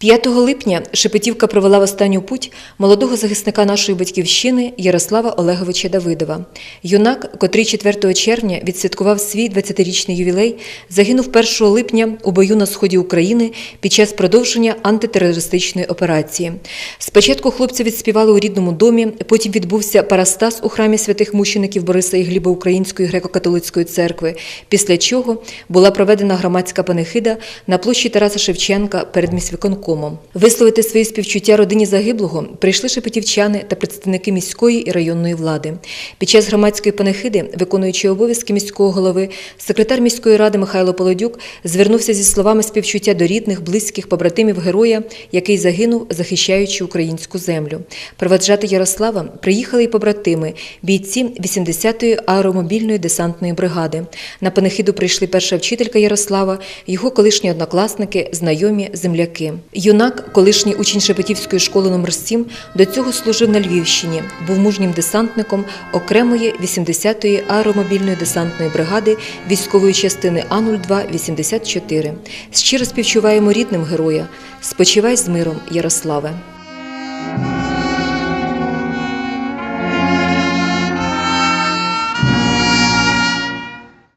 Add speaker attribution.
Speaker 1: 5 липня Шепетівка провела в останню путь молодого захисника нашої батьківщини Ярослава Олеговича Давидова. Юнак, котрий 4 червня відсвяткував свій 20-річний ювілей, загинув 1 липня у бою на сході України під час продовження антитерористичної операції. Спочатку хлопця відспівали у рідному домі, потім відбувся парастас у храмі святих мучеників Бориса і Гліба Української греко-католицької церкви, після чого була проведена громадська панихида на площі Тараса Шевченка перед міськвиконкомом. Висловити свої співчуття родині загиблого прийшли шепетівчани та представники міської і районної влади. Під час громадської панихиди, виконуючи обов'язки міського голови, секретар міської ради Михайло Полодюк звернувся зі словами співчуття до рідних, близьких, побратимів героя, який загинув, захищаючи українську землю. Проведжати Ярослава приїхали й побратими, бійці 80-ї аеромобільної десантної бригади. На панихиду прийшли перша вчителька Ярослава, його колишні однокласники, знайомі, земляки. Юнак, колишній учень Шепетівської школи номер 7 до цього служив на Львівщині, був мужнім десантником окремої 80-ї аеромобільної десантної бригади військової частини А-02-84. Щиро співчуваємо рідним героя. Спочивай з миром, Ярославе.